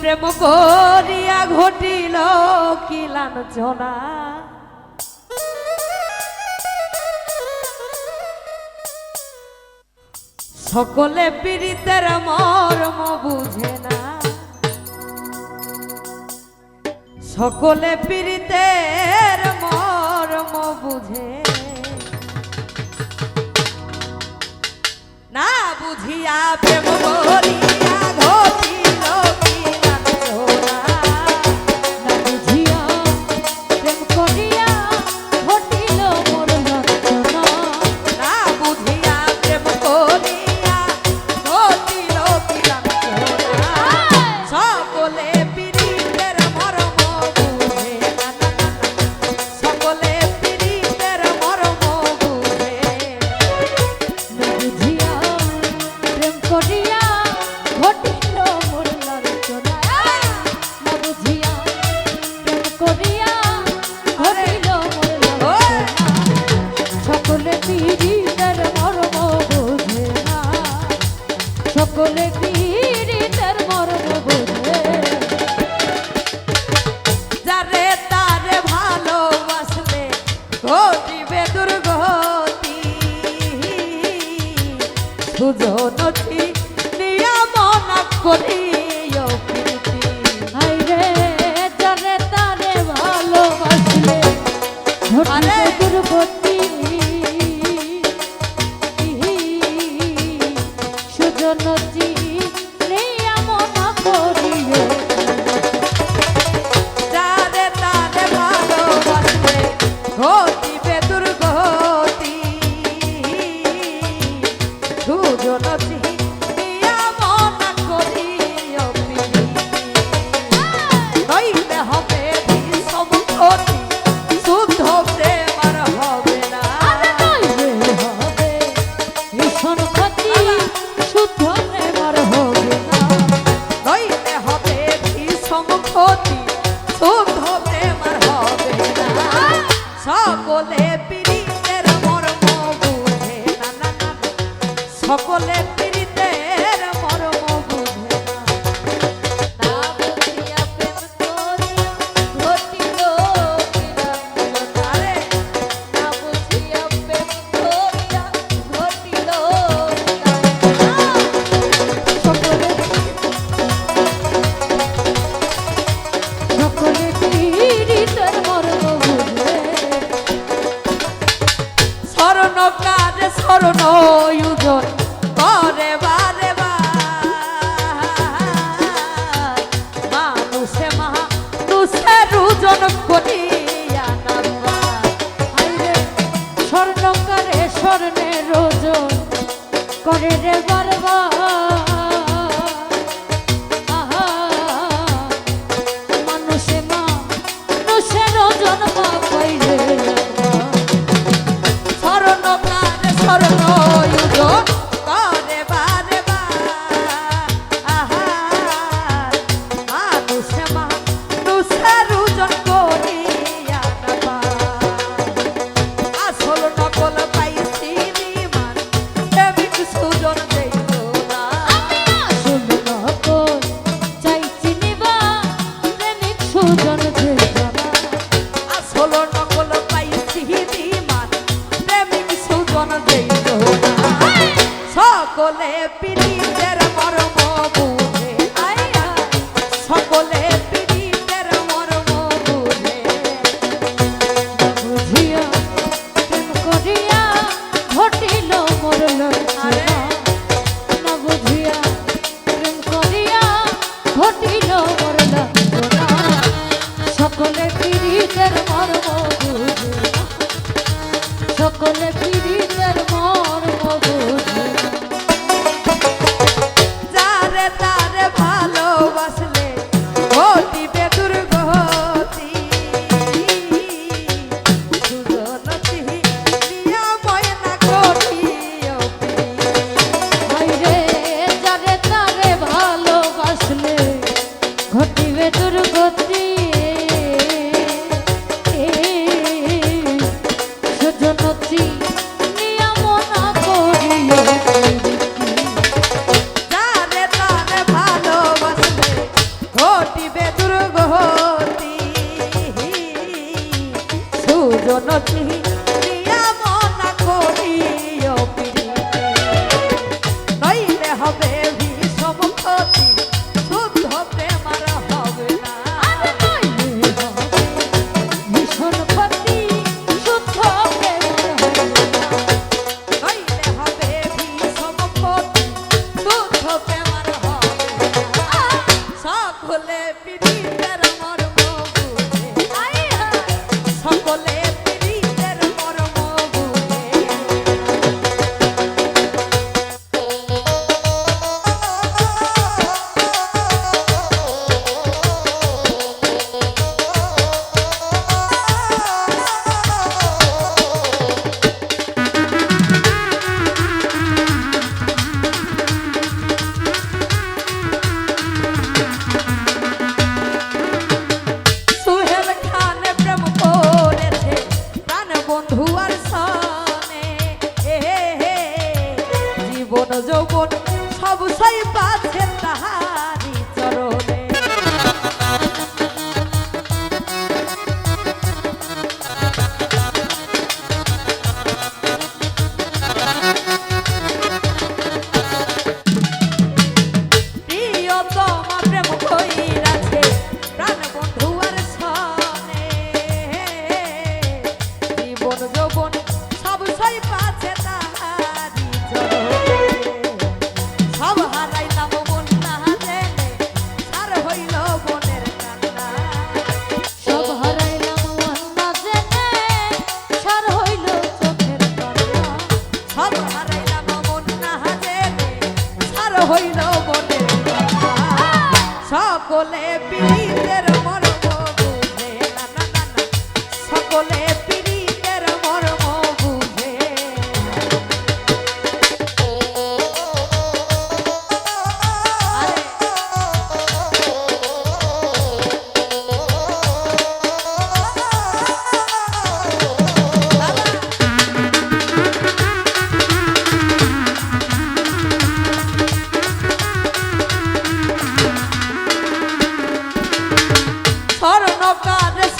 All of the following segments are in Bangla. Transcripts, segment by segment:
প্রেম করিয়া ঘটিল কি লাঞ্ছনা। সকলে পীড়িতের মর্ম বুঝে না। সকলে পীড়িতের মর্ম বুঝে। না বুঝিয়া প্রেম করিয়া দুজন দিয়া মনা করি। চরণ ইউজন করে বারে মানুষে মহা দুষে রুজন করিয়া স্বর্ণ করে স্বর্ণের রোজন করে রে বারবার Olé, pedir, not me.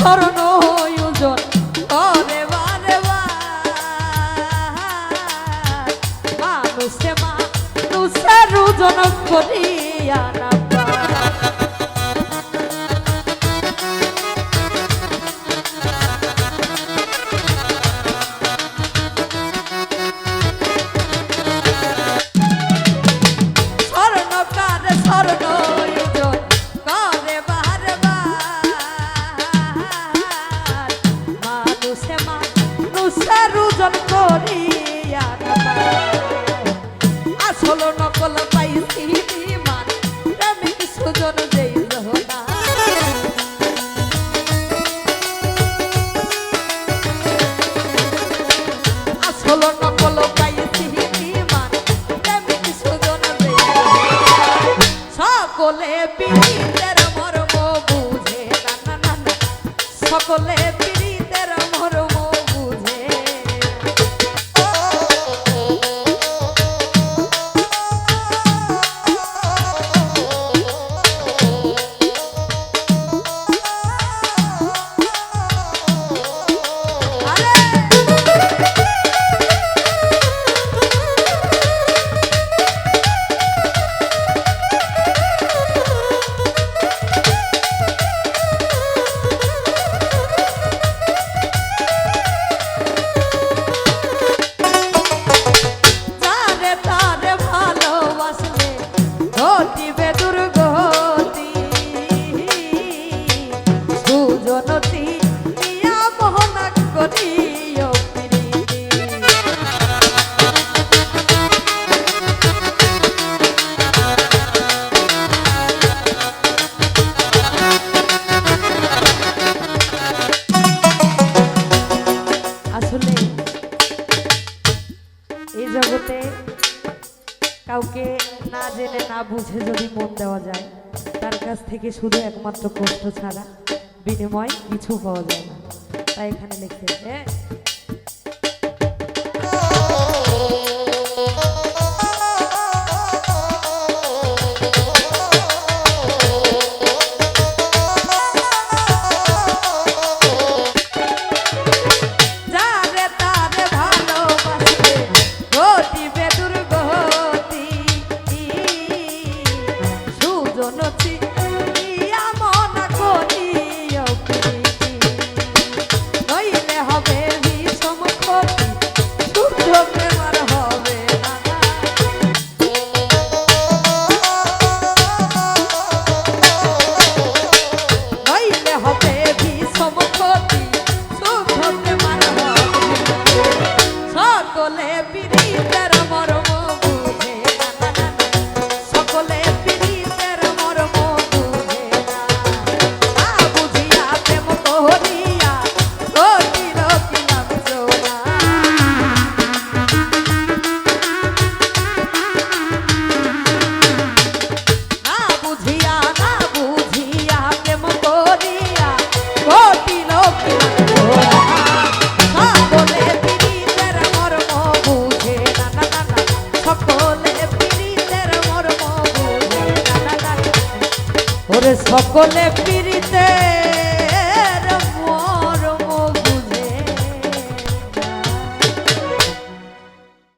শরণ সকলে জগতে কাউকে না জেনে না বুঝে যদি মন দেওয়া যায়, তার কাছ থেকে শুধু একমাত্র কষ্ট ছাড়া বিনিময় কিছু পাওয়া যায় না। তাই এখানে লিখতে হ্যাঁ?